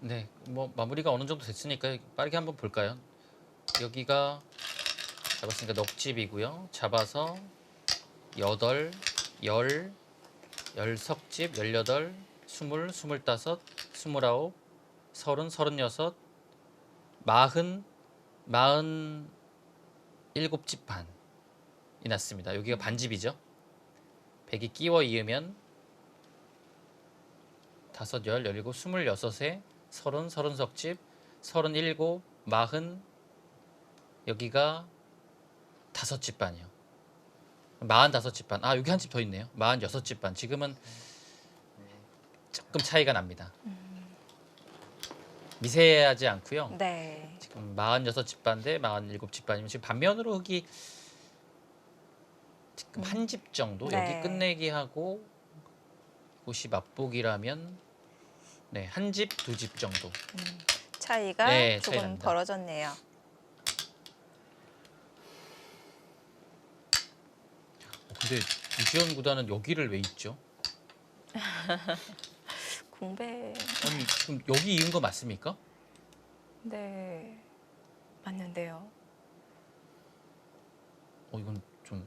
네, 뭐 마무리가 어느 정도 됐으니까 빠르게 한번 볼까요? 여기가 잡았으니까 넉집이고요. 잡아서 여덟, 열, 열석집, 열여덟, 스물, 스물다섯, 스물아홉, 서른, 서른여섯, 마흔, 마흔 일곱 집 반이 났습니다. 여기가 반집이죠. 백이 끼워 이으면 다섯, 열, 열일곱, 스물여섯에 서른, 서른 석집, 서른일곱, 마흔 여기가 다섯 집 반이요. 마흔 다섯 집 반. 아 여기 한 집 더 있네요. 마흔 여섯 집 반. 지금은 조금 차이가 납니다. 미세하지 않고요. 네. 지금 마흔 여섯 집반대 마흔 일곱 집 반이면 지금 반면으로 흙이 지금 한 집 정도 네. 여기 끝내기 하고 곳이 맛보기라면 네 한 집 두 집 정도. 차이가 네, 차이 조금 납니다. 벌어졌네요. 어, 근데 이지원 구단은 여기를 왜 있죠? 공배. 아니 지금 여기 이은 거 맞습니까? 네. 맞는데요. 어 이건 좀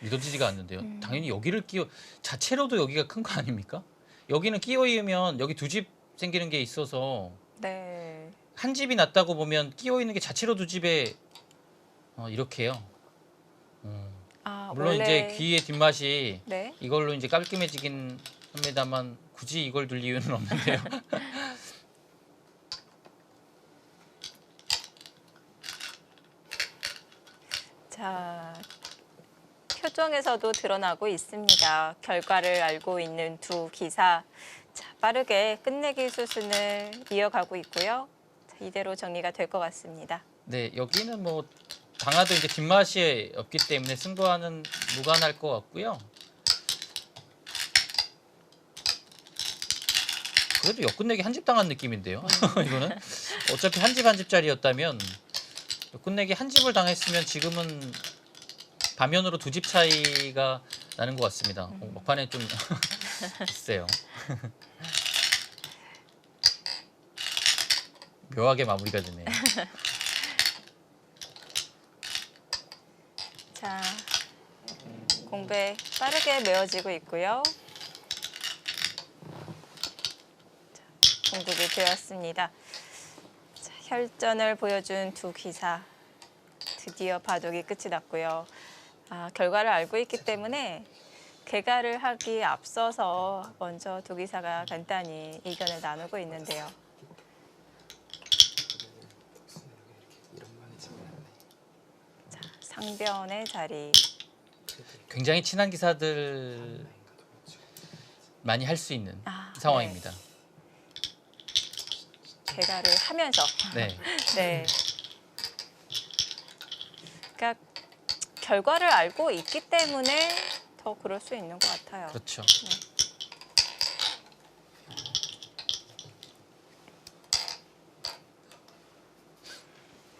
믿어지지가 않는데요. 음. 당연히 여기를 끼워 자체로도 여기가 큰 거 아닙니까? 여기는 끼워 이으면 여기 두 집 생기는 게 있어서 네. 한 집이 낮다고 보면 끼워 있는 게 자체로 두 집에 어, 이렇게요. 음, 아, 물론 원래 이제 귀의 뒷맛이 네. 이걸로 이제 깔끔해지긴 합니다만 굳이 이걸 둘 이유는 없는데요. 자, 표정에서도 드러나고 있습니다. 결과를 알고 있는 두 기사. 자, 빠르게 끝내기 수순을 이어가고 있고요. 자, 이대로 정리가 될 것 같습니다. 네, 여기는 뭐 당하도 이제 뒷맛이 없기 때문에 승부와는 무관할 것 같고요. 그래도 역끝내기 한 집 당한 느낌인데요. 이거는 어차피 한 집 한 집짜리였다면 역끝내기 한 집을 당했으면 지금은 반면으로 두 집 차이가 나는 것 같습니다. 어, 막판에 좀 글쎄요. 묘하게 마무리가 되네요. 자, 공배 빠르게 메워지고 있고요. 자, 공급이 되었습니다. 자, 혈전을 보여준 두 기사. 드디어 바둑이 끝이 났고요. 아, 결과를 알고 있기 때문에 개가를 하기 앞서서 먼저 두 기사가 간단히 의견을 나누고 있는데요. 자, 상변의 자리. 굉장히 친한 기사들 많이 할 수 있는 아, 상황입니다. 개가를 하면서 네. 네. 그러니까 결과를 알고 있기 때문에 더 그럴 수 있는 것 같아요. 그렇죠.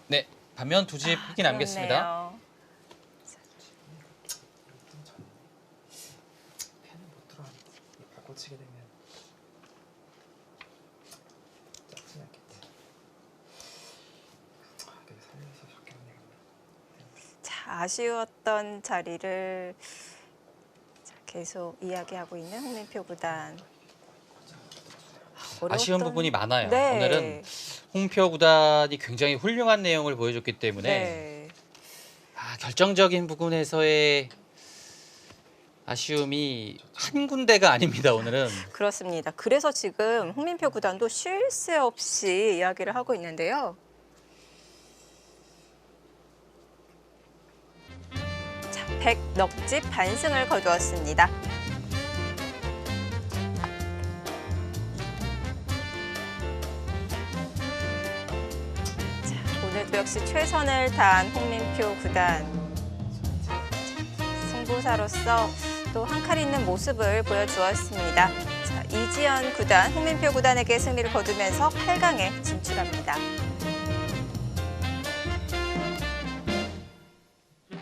네, 반면 두집 흙이 남겠습니다. 그렇네요. 펜을 못 들어가니까 바꿔치게 되면 짜증 나겠지. 아, 내가 살려서 적겠네. 자, 아쉬웠던 자리를 자, 계속 이야기하고 있는 홍민표 구단. 아, 아쉬운 어려웠던- 부분이 많아요. 네. 오늘은 홍표 구단이 굉장히 훌륭한 내용을 보여줬기 때문에 네. 아, 결정적인 부분에서의 아쉬움이 한 군데가 아닙니다. 오늘은 그렇습니다. 그래서 지금 홍민표 구단도 쉴 새 없이 이야기를 하고 있는데요. 100 넉집 반승을 거두었습니다. 자, 오늘도 역시 최선을 다한 홍민표 구단. 승부사로서 또 한 칼 있는 모습을 보여주었습니다. 자, 이지연 구단, 홍민표 구단에게 승리를 거두면서 8강에 진출합니다.